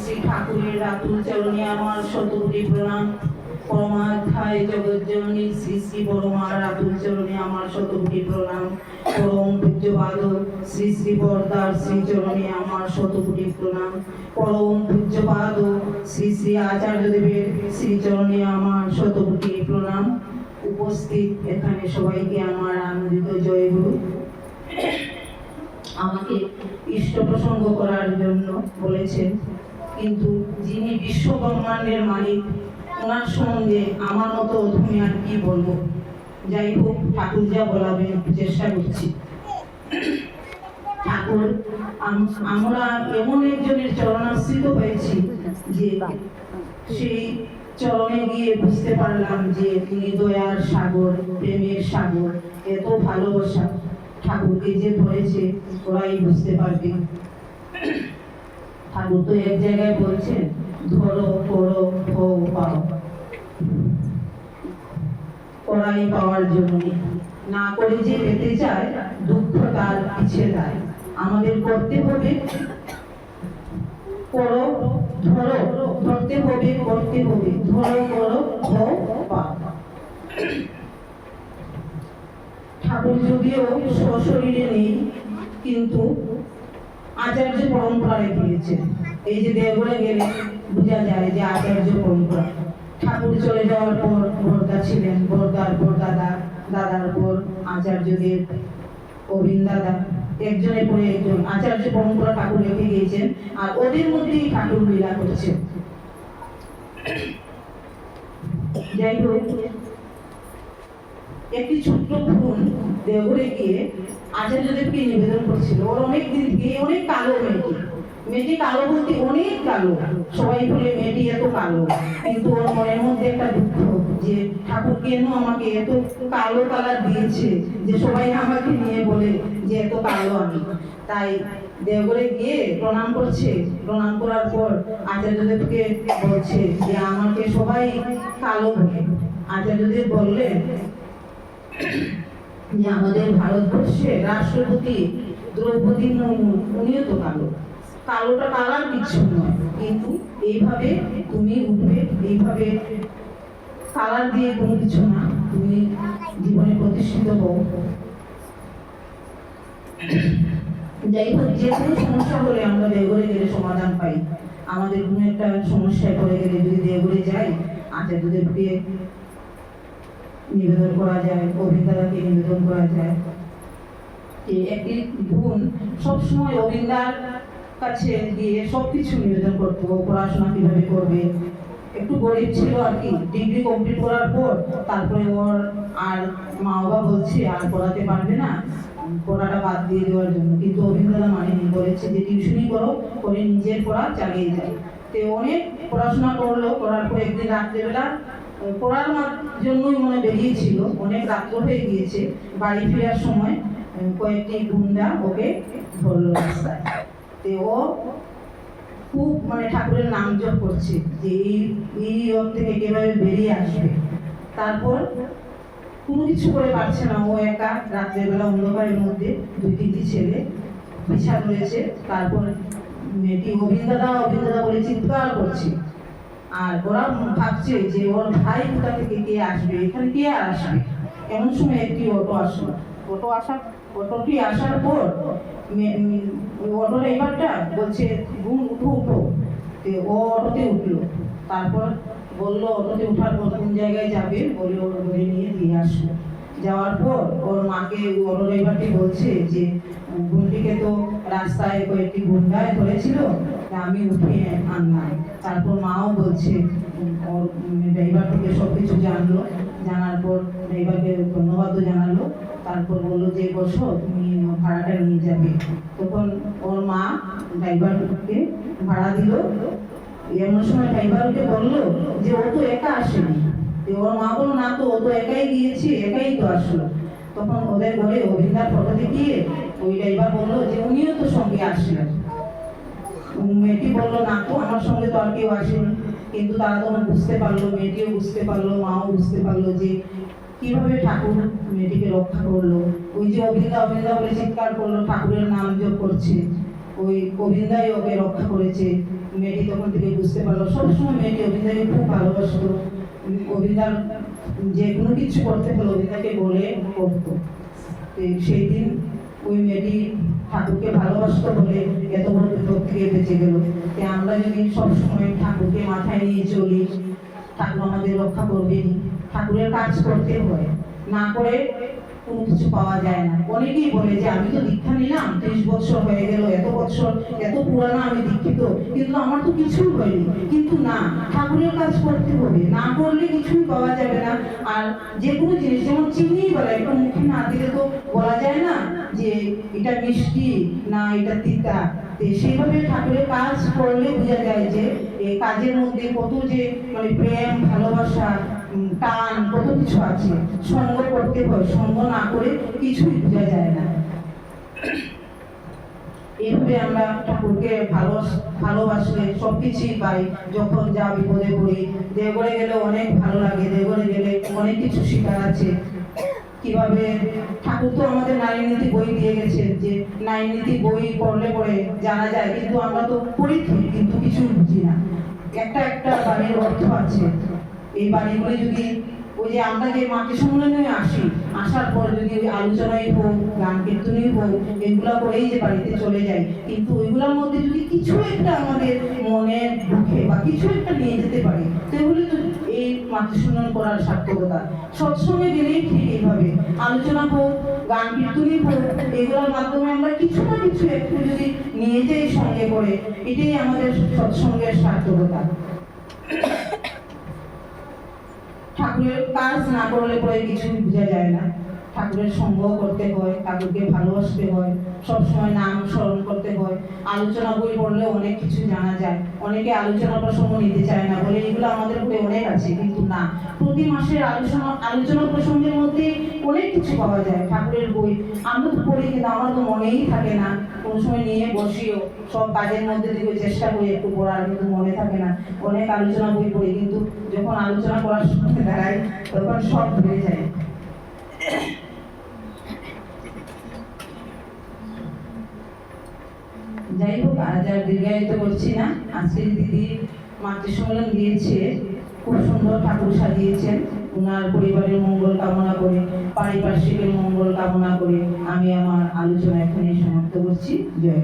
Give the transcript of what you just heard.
শ্রী ঠাকুরের রাতুল চরণে আমার শতকোটি প্রণাম। পরমাধ্যায় জগজ্জননী শ্রী শ্রী পরমা রাতুল চরণে আমার শতকোটি প্রণাম। পরম পূজ্যপাদ শ্রী শ্রী বরদার শ্রী চরণে আমার শতকোটি প্রণাম। পরম পূজ্যপাদ শ্রী শ্রী আচার্যদেবের শ্রী চরণে আমার শতকোটি প্রণাম। উপস্থিত এখানে সবাইকে আমার আনন্দিত জয়গুরু আমাকে ইষ্ট প্রসঙ্গ করার জন্য বলেছেন। কিন্তু যিনি বিশ্ব ব্রহ্মাণ্ডের মালিক, ওনার সম্বন্ধে আমার মতো অধমে আর কি বলব? যাই হোক, ঠাকুর যা বলাবে, চেষ্টা করছি। ঠাকুর আমরা এমন একজনের চরণাশ্রিত হয়েছি যে সেই চরণে গিয়ে বুঝতে পারলাম যে তিনি দয়ার সাগর, প্রেমের সাগর, এত ভালোবাসা। ঠাকুরকে যে ধরেছে, ওরাই বুঝতে পারবে। ঠাকুর তো এক জায়গায় বলছেন ধরো করো হও পাও। করাই পাওয়ার জন্য। না করে যে পেতে চায়, দুঃখ তার পিছে দেয়। আমাদের করতে হবে করো ধরো, ধরতে হবে, করতে হবে। ধরো করো হও পাও। ঠাকুর যদিও সশরীরে নেই, কিন্তু আচার্য পরম্পরা রেখে গেছে এই যে দেবরে গেলে বোঝা যায় যে আচার্য পরম্পরা। ঠাকুর চলে যাওয়ার পর বরদা ছিলেন বরদার পর দাদা, দাদার পর আচার্যদেব অবিন দাদা। একজনের পরে একজন। আচার্য পরম্পরা ঠাকুর রেখে গিয়েছেন আর ওদের মধ্যেই ঠাকুর লীলা করছেন। যাই হোক একটি ছোট্ট বোন দেওঘরে গিয়ে আচার্যদেবকে নিবেদন করছিল। ওর অনেক দিন থেকে অনেক কালো মেয়েটি। মেয়েটি কালো বলতে অনেক কালো। সবাই বলে মেয়েটি এত কালো। কিন্তু ওর মনের মধ্যে একটা দুঃখ যে, ঠাকুর কেন আমাকে এত কালো কালার দিয়েছে যে সবাই আমাকে নিয়ে বলে যে এত কালো আমি? তাই দেওঘরে গিয়ে প্রণাম করছে। প্রণাম করার পর আচার্যদেবকে বলছে যে, আমাকে সবাই কালো বলে। আচার্যদেব বললেন যে আমাদের ভারতবর্ষে রাষ্ট্রপতি দ্রৌপদী মুর্মু, উনিও তো কালো। কালোটা কালার কিছু নয় কিন্তু এইভাবে তুমি উঠবে, এইভাবে কালার দিয়ে কোনো কিছু না, তুমি জীবনে প্রতিষ্ঠিত হও। যাই হোক, যে কোনো সমস্যা হলে আমরা দেওঘরে গেলে সমাধান পাই। আমাদের কোনো একটা সমস্যায় পড়ে গেলে যদি দেওঘরে যাই আচার্যদেবকে নিবেদন করা যায় অভিন্দাদাকে নিবেদন করা যায়। যে একটি বোন সবসময় অভিন্দার কাছে গিয়ে সবকিছু নিবেদন করতো, পড়াশোনা কীভাবে করবে। একটু গরিব ছিল আর কি, ডিগ্রি কমপ্লিট করার পর তারপরে ওর আর মা বাবা বলছে, আর পড়াতে পারবে না, পড়াটা বাদ দিয়ে দেওয়ার জন্য। কিন্তু অভিনেতা মানেনি, বলেছে যে টিউশনই করো, করে নিজের পড়া চালিয়ে যায় তো অনেক পড়াশোনা করল, করার পর একদিন রাত্রেবেলা পড়ার জন্যই মনে বেরিয়েছিল অনেক রাত্র হয়ে গিয়েছে। বাড়ি ফেরার সময় কয়েকটি গুন্ডা ওকে ধরলো রাস্তায়। তো ও খুব মানে ঠাকুরের নাম জপ করছে যে এই এই থেকে কীভাবে বেরিয়ে আসবে। তারপর কোনো কিছু করে পারছে না। ও একা রাত্রের বেলা অন্ধকারের মধ্যে দুই, তিনটি ছেলে পিছা রয়েছে। তারপর মেয়েটি অভিন্দাদা অভিন্দাদা বলে চিৎকার করছে। আর ওরা ভাবছে যে ওর ভাই কোথা থেকে কে আসবে, এখানে কে আর আসবে? এমন সময় একটি অটো আসলো। অটো আসার অটোটি আসার পর অটো ড্রাইভারটা বলছে, ঘুম, উঠো উঠো। ও অটোতে উঠল। তারপর বলল অটোতে উঠার পর কোন জায়গায় যাবে? বলে ওর ধরে নিয়ে দিয়ে আসলো। যাওয়ার পর ওর মাকে অটো ড্রাইভারটি বলছে যে, গুন্ডিকে তো রাস্তায় কয়েকটি গুন্ডায় ধরেছিল আমি উঠিয়ে আনলাম তারপর মাও বলছে, ওর ড্রাইভার থেকে সব কিছু জানলো। জানার পর ড্রাইভারকে ধন্যবাদও জানালো। তারপর বলল যে, বসো, তুমি ভাড়াটা নিয়ে যাবে। তখন ওর মা ড্রাইভারকে ভাড়া দিল। এমন সময় ড্রাইভারকে বলল যে, ও তো একা আসেনি। তো ওর মা বলল, না তো, ও তো একাই গিয়েছে একাই তো আসলো। তখন ওদের ঘরে অভিন্দার ফটো দেখিয়ে ওই ড্রাইভার বলল, যে উনিও তো সঙ্গে আসলেন। মেয়েটি বলল, না তো, আমার সঙ্গে তো আর কেউ আসেনি। কিন্তু তারা তখন বুঝতে পারল, মেয়েটিও বুঝতে পারল, মাও বুঝতে পারল যে কীভাবে ঠাকুর মেয়েটিকে রক্ষা করল। ওই যে অবিন্দা অবিন্দা বলে চিৎকার করল, ঠাকুরের নাম জপ করছে। ওই গোবিন্দাই ওকে রক্ষা করেছে। মেয়েটি তখন থেকে বুঝতে পারল। সবসময় মেয়েটি অভিনয়কে খুব ভালোবাসতো। উম, যে কোনো কিছু করতে হলে অভিনয়কে বলে করতো। সেই দিন ওই মেয়েটি ঠাকুরকে ভালোবাসত বলে এত বড় বিপদ থেকে বেঁচে গেল। আমরা যদি সবসময় ঠাকুরকে মাথায় নিয়ে চলি ঠাকুর আমাদের রক্ষা করবে ঠাকুরের কাজ করতে হয়। না করে কোনো কিছু পাওয়া যায় না। অনেকেই বলে যে, আমি তো দীক্ষা নিলাম ত্রিশ বছর হয়ে গেল, এত বছর এত পুরানো আমি দীক্ষিত। কিন্তু আমার তো কিছুই হয়নি। কিন্তু না, ঠাকুরের কাজ করতে হবে। না করলে কিছুই পাওয়া যাবে না। আর যে কোনো জিনিস, যেমন চিনি বলে একটু মুখে না দিলে তো বলা যায় না যে, এটা মিষ্টি না এটা তিতা। সেইভাবে ঠাকুরের কাজ করলে বোঝা যায় যে কাজের মধ্যে কত যে মানে প্রেম, ভালোবাসা টান, কত কিছু আছে। সঙ্গ করতে হয়, সঙ্গ না করে কিছুই বোঝা যায় না। এইভাবে আমরা ঠাকুরকে ভালো, ভালোবাসলে সব কিছুই পাই। যখন যা বিপদে পড়ি দেওঘরে গেলে অনেক ভালো লাগে দেওঘরে গেলে অনেক কিছু শেখার আছে। কীভাবে? ঠাকুর তো আমাদের নারী নীতি বই দিয়ে গেছে যে নারী নীতি বই পড়লে পরে জানা যায়, কিন্তু আমরা তো পড়ি কিন্তু কিছু বুঝি না। একটা একটা বাড়ির অর্থ আছে। এই বাড়িগুলো যদি ওই যে আমরা যে মাতৃ সম্মেলনে আসি, আসার পর যদি ওই হোক, গান কীর্তনই হোক, এগুলা করেই যে বাড়িতে চলে যাই। কিন্তু ওইগুলোর মধ্যে যদি কিছু একটা আমাদের মনে ঢুকে বা কিছু একটা নিয়ে যেতে পারি, তাহলে তো এই মাতৃ সম্মেলন করার সার্থকতা। সৎসঙ্গে গেলেই ঠিক এইভাবে। আলোচনা হোক, গান কীর্তনই হোক, এগুলোর মাধ্যমে আমরা কিছু না কিছু একটু যদি নিয়ে যাই সঙ্গে করে, এটাই আমাদের সৎসঙ্গের সার্থকতা। ঠাকুরের কাজ না করলে পরে কিছুই বোঝা যায় না। ঠাকুরের সঙ্গ করতে হয়, ঠাকুরকে ভালোবাসতে হয়, সবসময় নাম স্মরণ করতে হয়। আলোচনা বই পড়লে অনেক কিছু জানা যায়। অনেকে আলোচনা প্রসঙ্গ নিতে চায় না বলে এগুলো আমাদের উপরে অনেক আছে, কিন্তু না। প্রতি মাসের আলোচনা আলোচনা প্রসঙ্গের মধ্যে অনেক কিছু পাওয়া যায়। ঠাকুরের বই, আমরা তো পড়ি, কিন্তু আমার তো মনেই থাকে না। কোনো সময় নিয়ে বসিও, সব কাজের মধ্যে দিকে চেষ্টা করি একটু পড়ার, কিন্তু মনে থাকে না। অনেক আলোচনা বই পড়ি, কিন্তু যখন আলোচনা করার সময় দাঁড়াই, তখন সব ভুলে যায়। যাই হোক আজ আর দীর্ঘায়িত করছি না আজকে দিদি মাতৃ সম্মেলন দিয়েছে, খুব সুন্দর ঠাকুর সাজিয়েছেন। ওনার পরিবারের মঙ্গল কামনা করে, পারিপার্শ্বিকের মঙ্গল কামনা করে আমি আমার আলোচনা এখানে সমাপ্ত করছি। জয়